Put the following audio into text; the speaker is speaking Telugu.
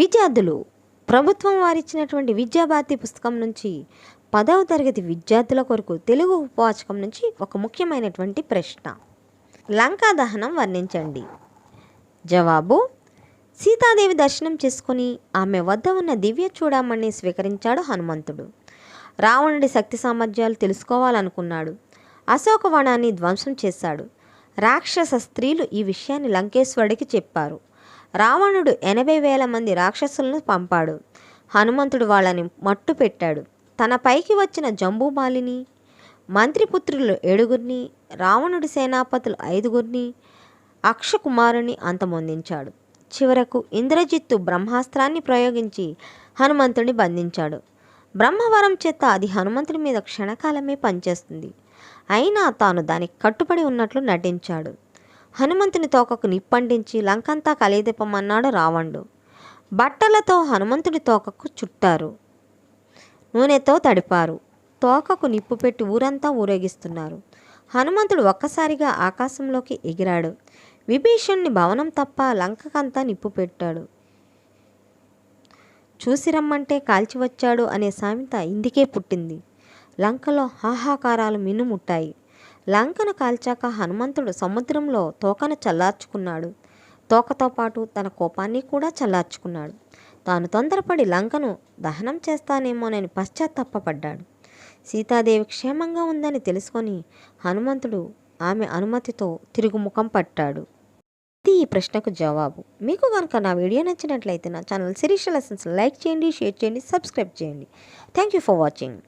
విద్యార్థులు ప్రభుత్వం వారిచ్చినటువంటి విద్యాభారతి పుస్తకం నుంచి పదవ తరగతి విద్యార్థుల కొరకు తెలుగు ఉపవాచకం నుంచి ఒక ముఖ్యమైనటువంటి ప్రశ్న. లంకా దహనం వర్ణించండి. జవాబు సీతాదేవి దర్శనం చేసుకుని ఆమె వద్ద ఉన్న దివ్య చూడమణి స్వీకరించాడు హనుమంతుడు. రావణుడి శక్తి సామర్థ్యాలు తెలుసుకోవాలనుకున్నాడు. అశోకవనాన్ని ధ్వంసం చేశాడు. రాక్షస స్త్రీలు ఈ విషయాన్ని లంకేశ్వరుడికి చెప్పారు. రావణుడు ఎనభై వేల మంది రాక్షసులను పంపాడు. హనుమంతుడు వాళ్ళని మట్టు పెట్టాడు. తన పైకి వచ్చిన జంబూమాలిని మంత్రిపుత్రులు ఏడుగురిని రావణుడి సేనాపతులు ఐదుగురిని అక్షకుమారుని అంతమొందించాడు. చివరకు ఇంద్రజిత్తు బ్రహ్మాస్త్రాన్ని ప్రయోగించి హనుమంతుడిని బంధించాడు. బ్రహ్మవరం చేత అది హనుమంతుడి మీద క్షణకాలమే పనిచేస్తుంది. అయినా తాను దానికి కట్టుబడి ఉన్నట్లు నటించాడు. హనుమంతుని తోకకు నిప్పంటించి లంకంతా కలియదిప్పమన్నాడు రావణుడు. బట్టలతో హనుమంతుడి తోకకు చుట్టారు. నూనెతో తడిపారు. తోకకు నిప్పు పెట్టి ఊరంతా ఊరేగిస్తున్నారు. హనుమంతుడు ఒక్కసారిగా ఆకాశంలోకి ఎగిరాడు. విభీషణ్ణి భవనం తప్ప లంకకంతా నిప్పు పెట్టాడు. చూసి రమ్మంటే కాల్చి వచ్చాడు అనే సామెత ఇందుకే పుట్టింది. లంకలో హాహాకారాలు మిన్నుముట్టాయి. లంకను కాల్చాక హనుమంతుడు సముద్రంలో తోకను చల్లార్చుకున్నాడు. తోకతో పాటు తన కోపాన్ని కూడా చల్లార్చుకున్నాడు. తాను తొందరపడి లంకను దహనం చేస్తానేమోనని పశ్చాత్తాపడ్డాడు సీతాదేవి క్షేమంగా ఉందని తెలుసుకొని హనుమంతుడు ఆమె అనుమతితో తిరుగుముఖం పట్టాడు. ఇది ఈ ప్రశ్నకు జవాబు. మీకు కనుక నా వీడియో నచ్చినట్లయితే నా ఛానల్ శిరీష లెసన్స్ లైక్ చేయండి షేర్ చేయండి సబ్స్క్రైబ్ చేయండి. Thank you for watching.